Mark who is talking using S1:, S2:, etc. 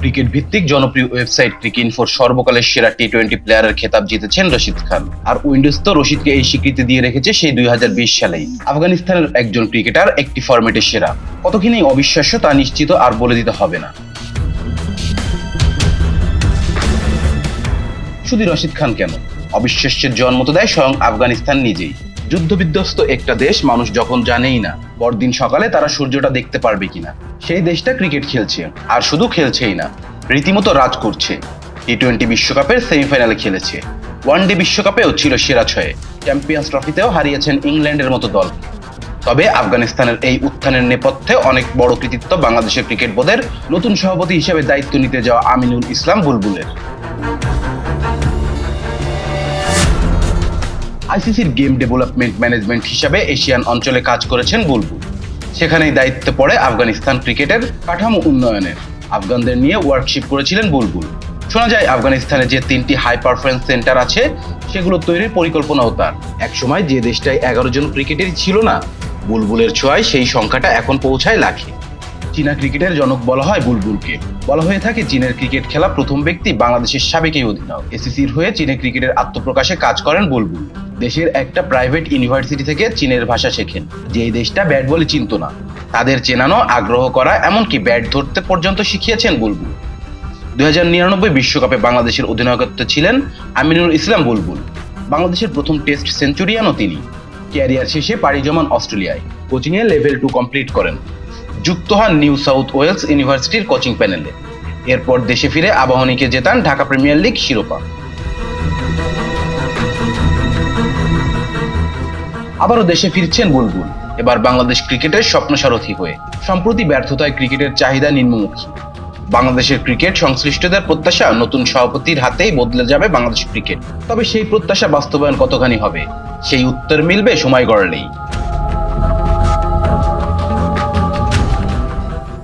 S1: Cricket ভিত্তিক জনপ্রিয় website ক্রিকইনফোর সর্বকালের সেরা টি টোয়েন্টি প্লেয়ারের খেতাব জিতেছেন রশিদ খান। আর উইন্ডোজ তো রশিদকে এই স্বীকৃতি দিয়ে রেখেছে সেই দুই হাজার বিশ সালেই। আফগানিস্তানের একজন ক্রিকেটার, একটি ফরম্যাটে সেরা। কতখানি অবিশ্বাস্য তা নিশ্চিত আর বলে দিতে হবে না। শুধু রশিদ খান কেন? অবিশ্বাস্যের জন্ম তো দেয় স্বয়ং আফগানিস্তান নিজেই। যুদ্ধবিধ্বস্ত একটা দেশ মানুষ যখন জানেই না, পরদিন সকালে তারা সূর্যটা দেখতে পারবে কিনা। সেই দেশটা ক্রিকেট খেলছে। আর শুধু খেলছেই না, রীতিমতো রাজ করছে। টি টোয়েন্টি বিশ্বকাপের সেমিফাইনালে খেলেছে। ওয়ান ডে বিশ্বকাপেও ছিল সেরা ছয়ে। চ্যাম্পিয়ন্স ট্রফিতেও হারিয়েছেন ইংল্যান্ডের মতো দল। তবে আফগানিস্তানের এই উত্থানের নেপথ্যে অনেক বড় কৃতিত্ব বাংলাদেশের ক্রিকেট বোর্ডের নতুন সভাপতি হিসেবে দায়িত্ব নিতে যাওয়া আমিনুল ইসলাম বুলবুলের। আইসিসির গেম ডেভেলপমেন্ট ম্যানেজমেন্ট হিসাবে এশিয়ান অঞ্চলে কাজ করেছেন বুলবুল। সেখানেই দায়িত্ব পড়ে আফগানিস্তান ক্রিকেটের কাঠামো উন্নয়নের। আফগানদের নিয়ে ওয়ার্কশিপ করেছিলেন বুলবুল। শোনা যায়, আফগানিস্তানে যে তিনটি হাই পারফরমেন্স সেন্টার আছে, সেগুলো তৈরির পরিকল্পনাও তার। একসময় যে দেশটায় এগারো জন ক্রিকেটারই ছিল না, বুলবুলের ছোঁয়ায় সেই সংখ্যাটা এখন পৌঁছায় লাখে। চীনা ক্রিকেটের জনক বলা হয় বুলবুলকে। বলা হয়ে থাকে, চীনের ক্রিকেট খেলা প্রথম ব্যক্তি বাংলাদেশের সাবেক এই অধিনায়ক। এসিসির হয়ে চীনে ক্রিকেটের আত্মপ্রকাশে কাজ করেন বুলবুল। দেশের একটা প্রাইভেট ইউনিভার্সিটি থেকে চীনের ভাষা শেখেন যে এই দেশটা ব্যাট বলে চিনত না। তাদের চেনানো, আগ্রহ করা, এমনকি ব্যাট ধরতে পর্যন্ত শিখিয়েছেন বুলবুল। দুই বিশ্বকাপে বাংলাদেশের অধিনায়কত্ব ছিলেন আমিনুল ইসলাম বুলবুল। বাংলাদেশের প্রথম টেস্ট সেঞ্চুরিয়ানও তিনি। ক্যারিয়ার শেষে পাড়ি জমান অস্ট্রেলিয়ায়। কোচিংয়ে লেভেল টু কমপ্লিট করেন। যুক্ত হন নিউ সাউথ ওয়েলস ইউনিভার্সিটির কোচিং প্যানেলে। এরপর দেশে ফিরে আবাহনীকে জেতান ঢাকা প্রিমিয়ার লিগ শিরোপা। আবারও দেশে ফিরছেন বুলবুল। এবার বাংলাদেশ ক্রিকেটের স্বপ্নসারথী হয়ে, সম্প্রতি ব্যর্থতায় ক্রিকেটের চাহিদা নিম্নমুখী। বাংলাদেশের ক্রিকেট সংশ্লিষ্টদের প্রত্যাশা নতুন সভাপতির হাতেই বদলে যাবে বাংলাদেশ ক্রিকেট। তবে সেই প্রত্যাশা বাস্তবায়ন কতখানি হবে, সেই উত্তর মিলবে সময় গড়লেই।